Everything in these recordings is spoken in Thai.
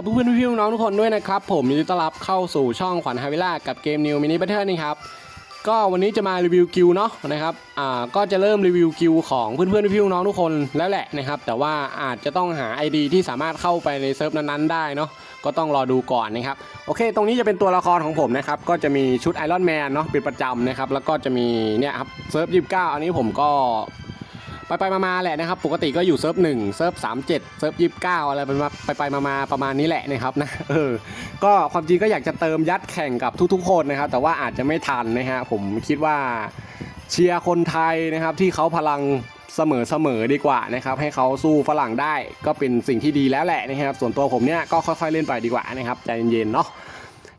กับเพื่อนๆพี่ๆน้องทุกคนด้วยนะครับ ผมยินดีต้อนรับเข้าสู่ช่องขวัญฮาวิล่ากับเกม New Mini Battle นี่ครับก็วันนี้จะมารีวิวกิลด์เนาะนะครับอ่าก็จะเริ่มรีวิวกิลด์ของเพื่อนๆพี่ๆน้องทุกคนแล้วแหละนะครับ แต่ว่าอาจจะต้องหา ID ที่สามารถเข้าไปในเซิร์ฟนั้นๆได้เนาะก็ต้องรอดูก่อนนะครับโอเค ตรงนี้จะเป็นตัวละครของผมนะครับก็จะมีชุดไอรอนแมนเนาะเป็นประจำนะครับแล้วก็จะมีเนี่ยครับเซิร์ฟยี่สิบเก้าอันนี้ผมก็ ไปไปมาๆแหละนะครับ ปกติก็อยู่เซิร์ฟหนึ่งเซิร์ฟสามเจ็ดเซิร์ฟยี่สิบเก้าอะไรไปมาไปไปมาๆประมาณนี้แหละนะครับนะเออก็ความจริงก็อยากจะเติมยัดแข่งกับทุกๆ คนนะครับ แต่ว่าอาจจะไม่ทันนะฮะผมคิดว่าเชียร์คนไทยนะครับที่เขาพลังเสมอเสมอดีกว่านะครับให้เขาสู้ฝรั่งได้ก็เป็นสิ่งที่ดีแล้วแหละนะครับ ส่วนตัวผมเนี่ยก็ค่อยๆเล่นไปดีกว่านะครับใจเย็นๆเนาะ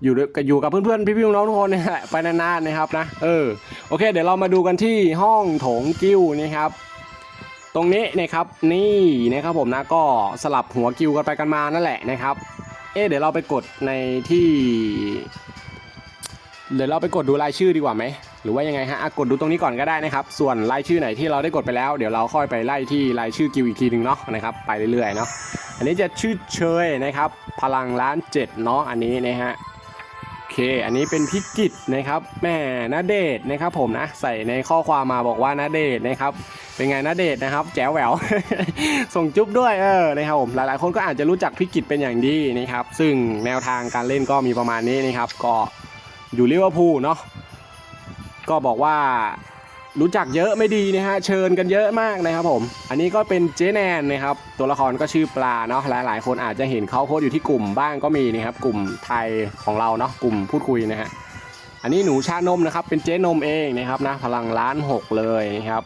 อยู่ด้วยอยู่กับเพื่อนๆพี่ๆน้องๆทุกคนเนี่ยแหละไปนานๆนะครับนะเออโอเค เดี๋ยวเรามาดูกันที่ห้องโถงกิ้วนะครับ ตรงนี้นะครับนี่นะครับผมนะก็สลับหัวกิวกันไปกันมานั่นแหละนะครับ เอ๊เดี๋ยวเราไปกดในที่ เดี๋ยวเราไปกดดูรายชื่อดีกว่าไหมหรือว่ายังไงฮะกดดูตรงนี้ก่อนก็ได้นะครับ ส่วนรายชื่อไหนที่เราได้กดไปแล้ว เดี๋ยวเราค่อยไปไล่ที่รายชื่อกิวอีกทีหนึ่งเนาะนะครับไปเรื่อยๆเนาะอันนี้จะชื่อเชยนะครับ พลังล้านเจ็ดเนาะอันนี้นะฮะ เค อันนี้เป็นพิกิตนะครับแม่นาเดชนะครับผมนะใส่ในข้อความมาบอกว่านาเดชนะครับเป็นไงนาเดชน์นะครับ แจ๋วแหววส่งจุ๊บด้วยเออนะครับผมหลายๆคนก็อาจจะรู้จักพิกิตเป็นอย่างดีนะครับ ซึ่งแนวทางการเล่นก็มีประมาณนี้นะครับ ก็อยู่ลิเวอร์พูลเนาะก็บอกว่า รู้จักเยอะไม่ดีนะฮะเชิญกันเยอะมากนะครับผม อันนี้ก็เป็นเจแนนนะครับตัวละครก็ชื่อปลาเนาะหลาย ๆ คนอาจจะเห็นเขาโพสต์อยู่ที่กลุ่มบ้างก็มีนะครับกลุ่มไทยของเราเนาะกลุ่มพูดคุยนะฮะอันนี้หนูชานมนะครับเป็นเจ๊นมเองนะครับนะพลังล้านหกเลยนะครับ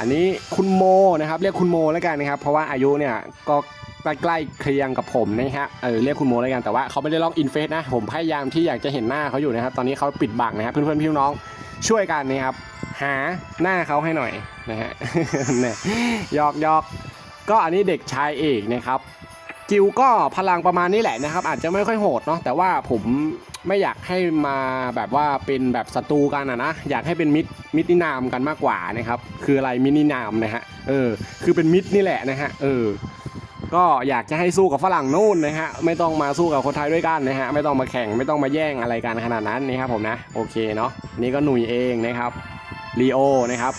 อันนี้คุณโมนะครับเรียกคุณโมแล้วกันนะครับ เพราะว่าอายุเนี่ยก็ใกล้ๆเคียงกับผมนะฮะเออเรียกคุณโมแล้วกันแต่ว่าเขาไม่ได้ล็อกอินเฟซนะผมพยายามที่อยากจะเห็นหน้าเขาอยู่นะครับตอนนี้เขาปิดบังนะครับเพื่อนๆพี่น้อง ช่วยกันนะครับหาหน้าเขาให้หน่อยนะฮะนี่ยอกยอกก็อันนี้เด็กชายเอกนะครับกิวก็พลังประมาณนี้แหละนะครับ อาจจะไม่ค่อยโหดเนาะแต่ว่าผมไม่อยากให้มาแบบว่าเป็นแบบศัตรูกันอะนะอยากให้เป็นมิตรมิตรนินามกันมากกว่านะครับ คืออะไรมิตรนินามนะฮะเออคือเป็นมิตรนี่แหละนะฮะเออ ก็อยากจะให้สู้กับฝรั่งนู่นนะฮะไม่ต้องมาสู้กับคนไทยด้วยกันนะฮะไม่ต้องมาแข่งไม่ต้องมาแย่งอะไรกันขนาดนั้นนะครับผมนะโอเคเนาะนี่ก็หนุ่ยเองนะครับลีโอนะครับ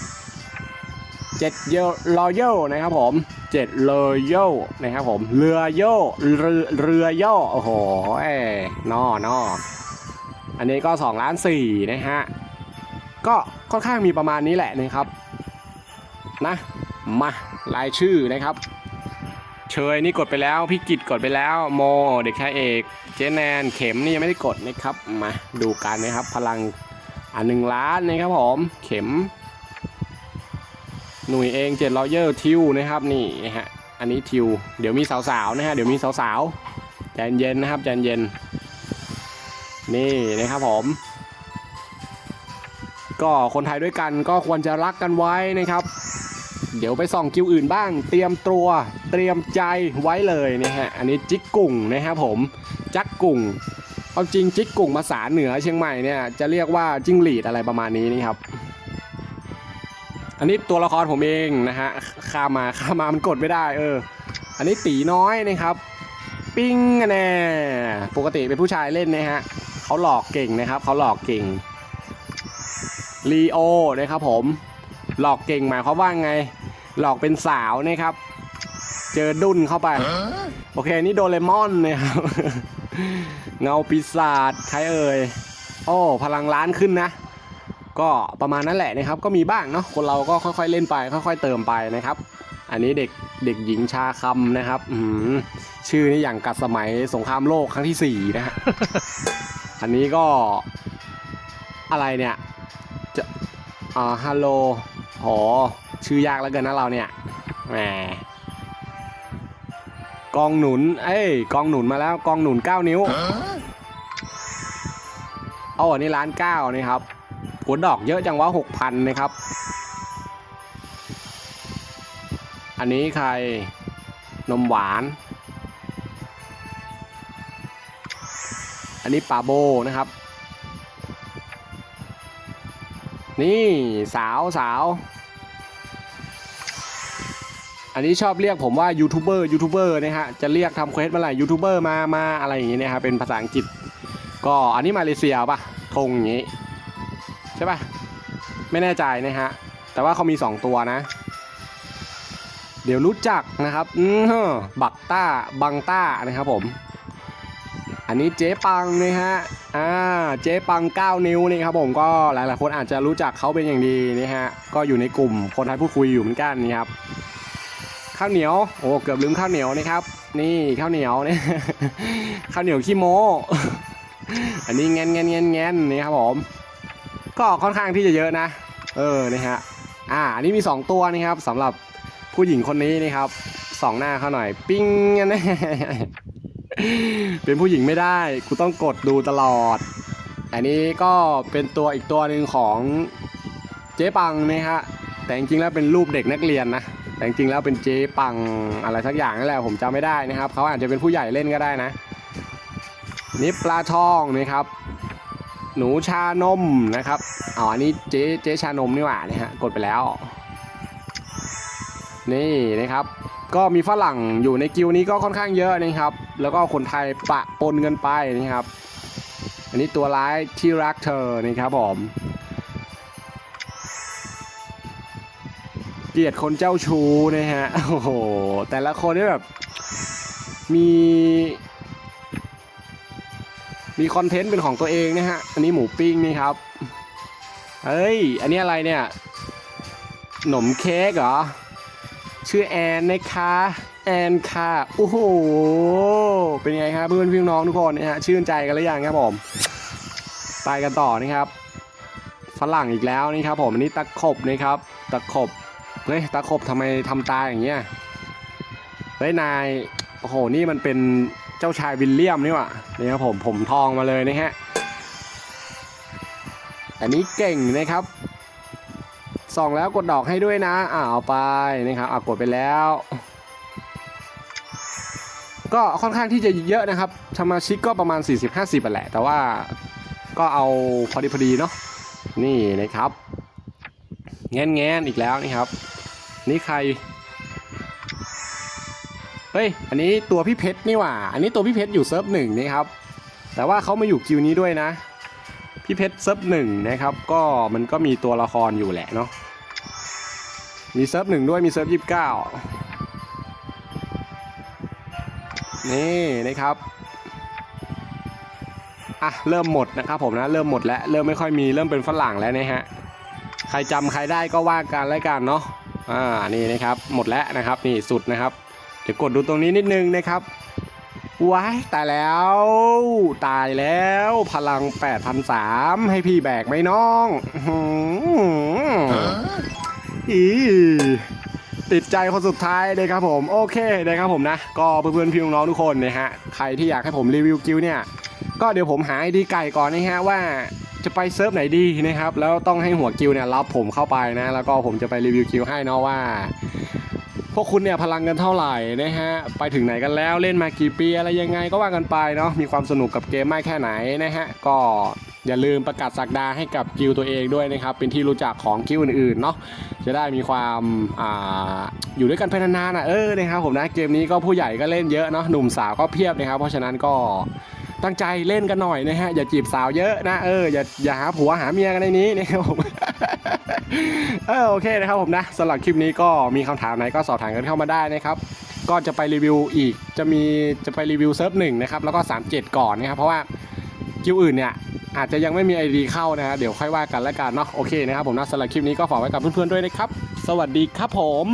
เจ็ดเยรอยลนะครับผมเจ็ดเลยัลนะครับผมเรือโยเรือเรือย่อโอ้โหเอ้นอนออันนี้ก็2ล้านสี่นะฮะก็ค่อนข้างมีประมาณนี้แหละนะครับนะมารายชื่อนะครับ ชยนี่กดไปแล้ว พี่กิจกดไปแล้ว โม เด็กชายเอก เจนแนน เข็มนี่ยังไม่ได้กดนะครับ มาดูกันนะครับ พลังอันหนึ่งล้านนะครับผม เข็ม หนุ่ยเองเจ็ดรอยเยอร์ทิวนะครับนี่นะฮะ อันนี้ทิว เดี๋ยวมีสาวๆนะฮะ เดี๋ยวมีสาวๆใจเย็นนะครับใจเย็น นี่นะครับผมก็คนไทยด้วยกันก็ควรจะรักกันไว้นะครับ เดี๋ยวไปส่องคิวอื่นบ้าง เตรียมตัวเตรียมใจไว้เลยนะฮะอันนี้จิกกุ่งนะครับผมจักกุ่งเอาจริงจิกกุ่งภาษาเหนือเชียงใหม่เนี่ยจะเรียกว่าจิ้งหรีดอะไรประมาณนี้นี่ครับอันนี้ตัวละครผมเองนะฮะข้ามาข้ามมามันกดไม่ได้เออ อันนี้ตีน้อยนะครับ ปิ้งแน่ปกติเป็นผู้ชายเล่นนะฮะเขาหลอกเก่งนะครับเขาหลอกเก่งลีโอนะครับผมหลอกเก่งหมายความว่าไง หลอกเป็นสาวนะครับ เจอดุนเข้าไป โอเคนี่โดเรมอนนะครับ เงาปีศาจใครเอ่ย โอ้พลังล้านขึ้นนะ ก็ประมาณนั้นแหละนะครับ ก็มีบ้างเนาะคนเราก็ค่อยๆเล่นไป ค่อยๆเติมไปนะครับ อันนี้เด็กเด็กหญิงชาคำนะครับอืมชื่อนี่อย่างกัดสมัยสงครามโลกครั้งที่สี่นะฮะอันนี้ก็อะไรเนี่ยจะอ่าฮัลโหลโห ชื่อยากแล้วเกินนะเราเนี่ยแหมกองหนุน เอ้ยกองหนุนมาแล้วกองหนุน 9 นิ้วโอ้อันนี้ร้านเก้านี่ครับผลดอกเยอะจังวะหกพันนะครับ อันนี้ใครนมหวาน อันนี้ปาโบนะครับ นี่สาวสาว อันนี้ชอบเรียกผมว่ายูทูบเบอร์ยูทูบเบอร์นะฮะจะเรียกทำเควสเมื่อไหร่ยูทูบเบอร์มามาอะไรอย่างงี้นะครับเป็นภาษาอังกฤษ ก็อันนี้มาเลเซียป่ะธงอย่างงี้ใช่ป่ะไม่แน่ใจนะฮะแต่ว่าเขามี 2 ตัวนะ เดี๋ยวรู้จักนะครับอือฮะบักต้าบังต้านะครับผม อันนี้เจ๊ปังนะฮะอ่าเจ๊ปัง 9 นิ้วนี่ครับผมก็หลายๆคนอาจจะรู้จักเขาเป็นอย่างดีนะฮะก็อยู่ในกลุ่มคนไทยพูดคุยอยู่เหมือนกันนี่ครับ ข้าวเหนียวโอ้เกือบลืมข้าวเหนียวนะครับ นี่ข้าวเหนียวเนี่ยข้าวเหนียวขี้โมอันนี้เงนเงนเงนเงนนี่ครับผมก็ค่อนข้างที่จะเยอะนะ เออนี่ฮะอ่าอันนี้มี 2 ตัวนี่ครับสำหรับผู้หญิงคนนี้นี่ครับสองหน้าเขาหน่อยปิ้งนะเป็นผู้หญิงไม่ได้กูต้องกดดูตลอด อันนี้ก็เป็นตัวอีกตัวหนึ่งของเจ๊ปังนะฮะแต่จริงๆแล้วเป็นรูปเด็กนักเรียนนะ แต่จริงๆแล้วเป็นเจ๊ปังอะไรสักอย่างนั่นแหละผมจำไม่ได้นะครับเขาอาจจะเป็นผู้ใหญ่เล่นก็ได้นะ นี่ปลาทองนะครับ หนูชานมนะครับอ๋ออันนี้เจ๊เจ๊ชานมนี่หว่านะฮะกดไปแล้ว นี่นะครับ ก็มีฝรั่งอยู่ในกิวนี้ก็ค่อนข้างเยอะนะครับ แล้วก็คนไทยปะปนกันไปนะครับ อันนี้ตัวร้ายที่รักเธอนะครับผม เกลียดคนเจ้าชู้นะฮะ โอ้โห แต่ละคนนี่แบบ มี มีคอนเทนต์เป็นของตัวเองนะฮะ อันนี้หมูปิ้งนี่ครับ เฮ้ย อันนี้อะไรเนี่ยขนมเค้กเหรอ ชื่อแอนนะคะแอนค่ะ โอ้โห เป็นไงครับเพื่อนพี่น้องทุกคนนะฮะ ชื่นใจกันหรือยังครับผม ไปกันต่อนะครับ ฝรั่งอีกแล้วนี่ครับผม อันนี้ตะขบนะครับ ตะขบ เฮ้ยตะขบทำไมทำตาอย่างเงี้ยเฮ้ยนายโอ้โหนี่มันเป็นเจ้าชายวิลเลียมนี่หว่านี่ครับผมผมทองมาเลยนะฮะอันนี้เก่งนะครับส่องแล้วกดดอกให้ด้วยนะอ่าเอาไปนะครับอ่ากดไปแล้ว ก็ค่อนข้างที่จะเยอะนะครับสมาชิกก็ประมาณ 40-50ไปแหละ แต่ว่าก็เอาพอดีพอดีเนาะนี่นะครับ แงนแงนๆอีกแล้วนี่ครับ นี่ใคร เฮ้ย อันนี้ตัวพี่เพชรนี่หว่า อันนี้ตัวพี่เพชรอยู่เซิร์ฟหนึ่งนี่ครับ แต่ว่าเขามาอยู่กิวนี้ด้วยนะ พี่เพชรเซิร์ฟหนึ่งนะครับ ก็มันก็มีตัวละครอยู่แหละเนาะ มีเซิร์ฟหนึ่งด้วย มีเซิร์ฟยี่สิบเก้านี่นะครับอะเริ่มหมดนะครับผมนะเริ่มหมดแล้วเริ่มไม่ค่อยมีเริ่มเป็นฝรั่งแล้วนะฮะใครจำใครได้ก็ว่ากันแล้วกันเนาะ อ่านี่นะครับหมดแล้วนะครับนี่สุดนะครับ เดี๋ยวกดดูตรงนี้นิดนึงนะครับว้ายตายแล้ว ตายแล้วพลัง8,003ให้พี่แบกไหมน้องอื้อหืออีติดใจคนสุดท้ายเลยครับผม โอเคนะครับผมนะ ก็เพื่อนๆพี่น้องๆทุกคนนะฮะใครที่อยากให้ผมรีวิวกิวเนี่ย ก็เดี๋ยวผมหาไอดีไก่ก่อนนะฮะว่าจะไปเซิร์ฟไหนดีนะครับ แล้วต้องให้หัวกิวเนี่ยรับผมเข้าไปนะ แล้วก็ผมจะไปรีวิวกิวให้เนาะว่า พวกคุณเนี่ยพลังกันเท่าไหร่นะฮะ ไปถึงไหนกันแล้วเล่นมากี่ปีอะไรยังไงก็ว่ากันไปเนาะ มีความสนุกกับเกมมากแค่ไหนนะฮะ ก็อย่าลืมประกาศสักดาให้กับกิลตัวเองด้วยนะครับ เป็นที่รู้จักของกิลอื่นๆเนาะ จะได้มีความอ่าอยู่ด้วยกันไปนานๆนะเออนะครับผมนะเกมนี้ก็ผู้ใหญ่ก็เล่นเยอะเนาะ หนุ่มสาวก็เพียบนะครับ เพราะฉะนั้นก็ ตั้งใจเล่นกันหน่อยนะฮะอย่าจีบสาวเยอะนะเอออย่าอย่าหาผัวหาเมียกันในนี้นะครับผมเออโอเคนะครับผมนะสำหรับคลิปนี้ก็มีคำถามไหนก็สอบถามกันเข้ามาได้นะครับ ก็จะไปรีวิวอีกจะมีจะไปรีวิวเซิร์ฟหนึ่งนะครับแล้วก็ 37 ก่อนนะครับเพราะว่าคิวอื่นเนี่ยอาจจะยังไม่มีไอดีเข้านะฮะเดี๋ยวค่อยว่ากันแล้วกันเนาะโอเคนะครับผมนะสำหรับคลิปนี้ก็ฝากไว้กับเพื่อนๆด้วยนะครับ สวัสดีครับผม